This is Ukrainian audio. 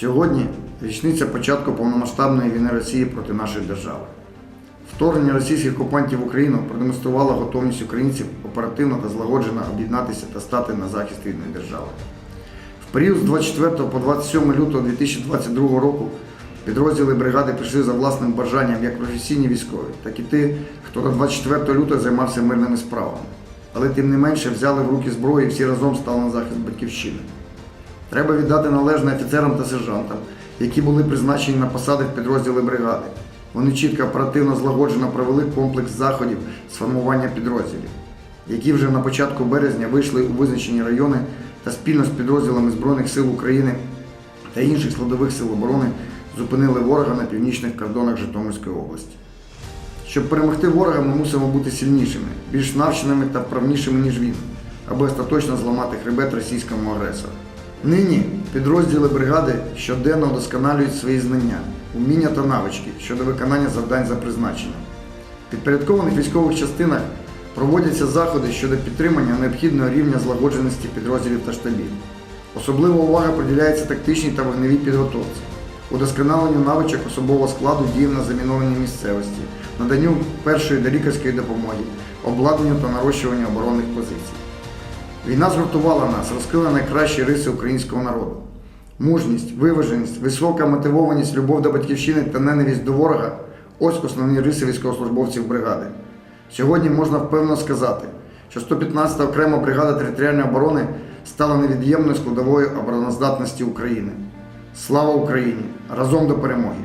Сьогодні річниця початку повномасштабної війни Росії проти нашої держави. Вторгнення російських окупантів в Україну продемонструвало готовність українців оперативно та злагоджено об'єднатися та стати на захист рідної держави. В період з 24 по 27 лютого 2022 року підрозділи бригади пішли за власним бажанням як професійні військові, так і ті, хто до 24 лютого займався мирними справами. Але тим не менше взяли в руки зброю і всі разом стали на захист батьківщини. Треба віддати належне офіцерам та сержантам, які були призначені на посади в підрозділи бригади. Вони чітко оперативно злагоджено провели комплекс заходів з формування підрозділів, які вже на початку березня вийшли у визначені райони та спільно з підрозділами Збройних сил України та інших складових сил оборони зупинили ворога на північних кордонах Житомирської області. Щоб перемогти ворога, ми мусимо бути сильнішими, більш навченими та вправнішими, ніж він, аби остаточно зламати хребет російському агресору. Нині підрозділи бригади щоденно вдосконалюють свої знання, уміння та навички щодо виконання завдань за призначенням. В підпорядкованих військових частинах проводяться заходи щодо підтримання необхідного рівня злагодженості підрозділів та штабів. Особлива увага приділяється тактичній та вогневій підготовці, удосконаленню навичок особового складу діяв на замінованій місцевості, наданню першої та лікарської допомоги, обладнанню та нарощуванню оборонних позицій. Війна згуртувала нас, розкрила найкращі риси українського народу. Мужність, виваженість, висока мотивованість, любов до батьківщини та ненависть до ворога ось основні риси військовослужбовців бригади. Сьогодні можна впевнено сказати, що 115-та окрема бригада територіальної оборони стала невід'ємною складовою обороноздатності України. Слава Україні! Разом до перемоги!